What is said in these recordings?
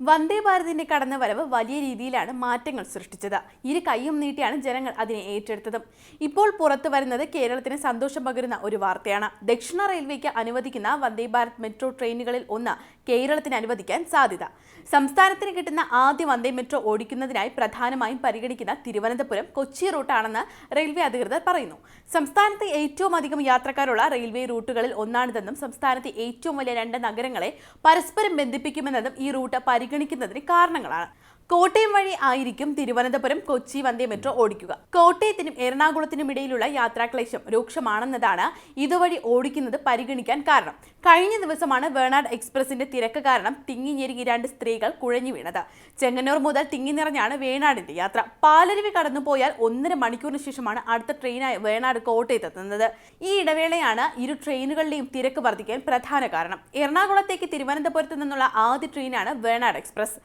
വന്ദേ ഭാരതിന്റെ കടന്നുവരവ് വലിയ രീതിയിലാണ് മാറ്റങ്ങൾ സൃഷ്ടിച്ചത്. ഇരു കൈയും നീട്ടിയാണ് ജനങ്ങൾ അതിനെ ഏറ്റെടുത്തതും. ഇപ്പോൾ പുറത്തു വരുന്നത് കേരളത്തിന് സന്തോഷം പകരുന്ന ഒരു വാർത്തയാണ്. ദക്ഷിണ റെയിൽവേക്ക് അനുവദിക്കുന്ന വന്ദേ ഭാരത് മെട്രോ ട്രെയിനുകളിൽ ഒന്ന് കേരളത്തിന് അനുവദിക്കാൻ സാധ്യത. സംസ്ഥാനത്തിന് കിട്ടുന്ന ആദ്യ വന്ദേ മെട്രോ ഓടിക്കുന്നതിനായി പ്രധാനമായും പരിഗണിക്കുന്ന തിരുവനന്തപുരം കൊച്ചി റൂട്ടാണെന്ന് റെയിൽവേ അധികൃതർ പറയുന്നു. സംസ്ഥാനത്ത് ഏറ്റവും അധികം യാത്രക്കാരുള്ള റെയിൽവേ റൂട്ടുകളിൽ ഒന്നാണിതെന്നും സംസ്ഥാനത്തെ ഏറ്റവും വലിയ രണ്ട് നഗരങ്ങളെ പരസ്പരം ബന്ധിപ്പിക്കുമെന്നതും ഈ റൂട്ട് പരിഗണിക്കുന്നതിന് കാരണങ്ങളാണ്. കോട്ടയം വഴി ആയിരിക്കും തിരുവനന്തപുരം കൊച്ചി വന്ദേ മെട്രോ ഓടിക്കുക. കോട്ടയത്തിനും എറണാകുളത്തിനും ഇടയിലുള്ള യാത്രാക്ലേശം രൂക്ഷമാണെന്നതാണ് ഇതുവഴി ഓടിക്കുന്നത് പരിഗണിക്കാൻ കാരണം. കഴിഞ്ഞ ദിവസമാണ് വേണാട് എക്സ്പ്രസിന്റെ തിരക്ക് കാരണം തിങ്ങി ഞെരുങ്ങി രണ്ട് സ്ത്രീകൾ കുഴഞ്ഞു വീണത്. ചെങ്ങന്നൂർ മുതൽ തിങ്ങി നിറഞ്ഞാണ് വേണാടിന്റെ യാത്ര. പാലരുവി കടന്നുപോയാൽ ഒന്നര മണിക്കൂറിന് ശേഷമാണ് അടുത്ത ട്രെയിനായ വേണാട് കോട്ടയത്ത് എത്തുന്നത്. ഈ ഇടവേളയാണ് ഇരു ട്രെയിനുകളുടെയും തിരക്ക് വർദ്ധിക്കാൻ പ്രധാന കാരണം. എറണാകുളത്തേക്ക് തിരുവനന്തപുരത്ത് നിന്നുള്ള ആദ്യ ട്രെയിനാണ് വേണാട് എക്സ്പ്രസ്.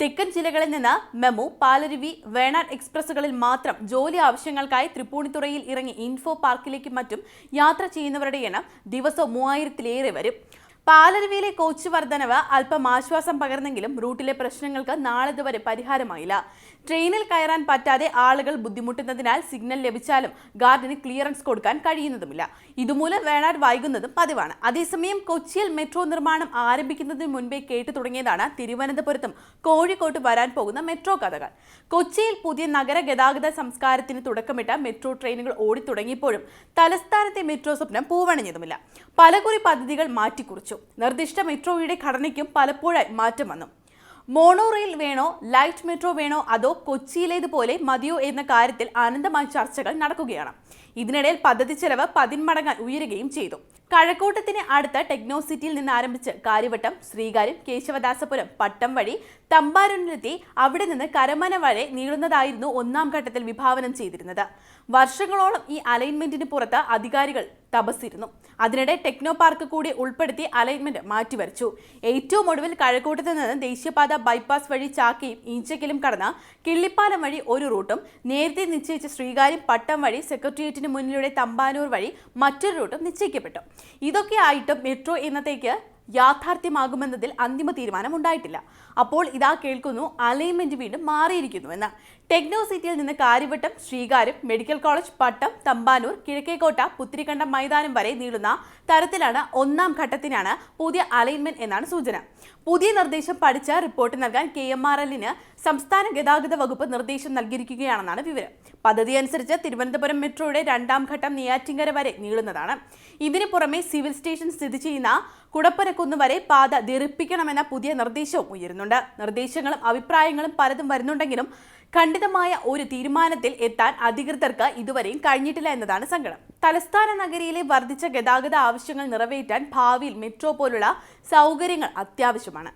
തെക്കൻ ജില്ലകളിൽ നിന്ന് മെമു പാലരുവി വേണാട് എക്സ്പ്രസുകളിൽ മാത്രം ജോലി ആവശ്യങ്ങൾക്കായി തൃപ്പൂണിത്തുറയിൽ ഇറങ്ങി ഇൻഫോ പാർക്കിലേക്കും മറ്റും യാത്ര ചെയ്യുന്നവരുടെ എണ്ണം ദിവസവും മൂവായിരത്തിലേറെ വരും. പാലരുവിയിലെ കോച്ച് വർധനവ് അല്പം ആശ്വാസം പകർന്നെങ്കിലും റൂട്ടിലെ പ്രശ്നങ്ങൾക്ക് നാളിതുവരെ പരിഹാരമായില്ല. ട്രെയിനിൽ കയറാൻ പറ്റാതെ ആളുകൾ ബുദ്ധിമുട്ടുന്നതിനാൽ സിഗ്നൽ ലഭിച്ചാലും ഗാർഡിന് ക്ലിയറൻസ് കൊടുക്കാൻ കഴിയുന്നതുമില്ല. ഇതുമൂലം വേണാട് വൈകുന്നതും പതിവാണ്. അതേസമയം കൊച്ചിയിൽ മെട്രോ നിർമ്മാണം ആരംഭിക്കുന്നതിന് മുൻപേ കേട്ടു തുടങ്ങിയതാണ് തിരുവനന്തപുരത്തും കോഴിക്കോട്ട് വരാൻ പോകുന്ന മെട്രോ കഥകൾ. കൊച്ചിയിൽ പുതിയ നഗര ഗതാഗത സംസ്കാരത്തിന് തുടക്കമിട്ട മെട്രോ ട്രെയിനുകൾ ഓടിത്തുടങ്ങിയപ്പോഴും തലസ്ഥാനത്തെ മെട്രോ സ്വപ്നം പൂവണിഞ്ഞതുമില്ല. പലകുറി പദ്ധതികൾ മാറ്റിക്കുറിച്ചു. നിർദ്ദിഷ്ട മെട്രോയുടെ ഘടനയ്ക്കും പലപ്പോഴായി മാറ്റം വന്നു. മോണോ റെയിൽ വേണോ ലൈറ്റ് മെട്രോ വേണോ അതോ കൊച്ചിയിലേതുപോലെ മതിയോ എന്ന കാര്യത്തിൽ അനന്തമായ ചർച്ചകൾ നടക്കുകയാണ്. ഇതിനിടയിൽ പദ്ധതി ചെലവ് പതിന്മടങ്ങാൻ ഉയരുകയും ചെയ്തു. കഴക്കൂട്ടത്തിന് അടുത്ത ടെക്നോസിറ്റിയിൽ നിന്ന് ആരംഭിച്ച് കാര്യവട്ടം ശ്രീകാര്യം കേശവദാസപുരം പട്ടം വഴി തമ്പാരൂരിലെത്തി അവിടെ നിന്ന് കരമന വരെ നീളുന്നതായിരുന്നു ഒന്നാം ഘട്ടത്തിൽ വിഭാവനം ചെയ്തിരുന്നത്. വർഷങ്ങളോളം ഈ അലൈൻമെന്റിന് പുറത്ത് അധികാരികൾ തപസ്സിരുന്നു. അതിനിടെ ടെക്നോ പാർക്ക് കൂടി ഉൾപ്പെടുത്തി അലൈൻമെന്റ് മാറ്റിവരച്ചു. ഏറ്റവും ഒടുവിൽ കഴക്കൂട്ടത്ത് നിന്ന് ദേശീയപാത ബൈപ്പാസ് വഴി ചാക്കയും ഈഞ്ചക്കലും കടന്ന കിള്ളിപ്പാലം വഴി ഒരു റൂട്ടും നേരത്തെ നിശ്ചയിച്ച ശ്രീകാര്യം പട്ടം വഴി സെക്രട്ടേറിയറ്റിന് മുന്നിലൂടെ തമ്പാനൂർ വഴി മറ്റൊരു റൂട്ടും നിശ്ചയിക്കപ്പെട്ടു. ഇതൊക്കെ ആയിട്ടും മെട്രോ എന്നതേക്ക് യാഥാർത്ഥ്യമാകുമെന്നതിൽ അന്തിമ തീരുമാനം ഉണ്ടായിട്ടില്ല അപ്പോൾ ഇതാ കേൾക്കുന്നു അലൈൻമെന്റ് വീണ്ടും മാറിയിരിക്കുന്നു ടെക്നോ സിറ്റിയിൽ നിന്ന് കാര്യവട്ടം ശ്രീകാര്യം മെഡിക്കൽ കോളേജ് പട്ടം തമ്പാനൂർ കിഴക്കേക്കോട്ട പുത്തിരിക്കണ്ടം മൈതാനം വരെ നീളുന്ന തരത്തിലാണ് ഒന്നാം ഘട്ടത്തിനാണ് പുതിയ അലൈൻമെന്റ് എന്നാണ് സൂചന. പുതിയ നിർദ്ദേശം പഠിച്ച റിപ്പോർട്ട് നൽകാൻ കെ എം ആർ എല്ലിന് സംസ്ഥാന ഗതാഗത വകുപ്പ് നിർദ്ദേശം നൽകിയിരിക്കുകയാണെന്നാണ് വിവരം. പദ്ധതി അനുസരിച്ച് തിരുവനന്തപുരം മെട്രോയുടെ രണ്ടാം ഘട്ടം നെയ്യാറ്റിങ്കര വരെ നീളുന്നതാണ്. ഇതിന് പുറമെ സിവിൽ സ്റ്റേഷൻ സ്ഥിതി ചെയ്യുന്ന കുടപ്പനക്കുന്ന് വരെ പാത ദീർഘിപ്പിക്കണമെന്ന പുതിയ നിർദ്ദേശവും ഉയരുന്നുണ്ട്. നിർദ്ദേശങ്ങളും അഭിപ്രായങ്ങളും പലതും വരുന്നുണ്ടെങ്കിലും ഖണ്ഡിതമായ ഒരു തീരുമാനത്തിൽ എത്താൻ അധികൃതർക്ക് ഇതുവരെയും കഴിഞ്ഞിട്ടില്ല എന്നതാണ് സങ്കടം. തലസ്ഥാന നഗരിയിലെ വർദ്ധിച്ച ഗതാഗത ആവശ്യങ്ങൾ നിറവേറ്റാൻ ഭാവിയിൽ മെട്രോ പോലുള്ള സൗകര്യങ്ങൾ അത്യാവശ്യമാണ്.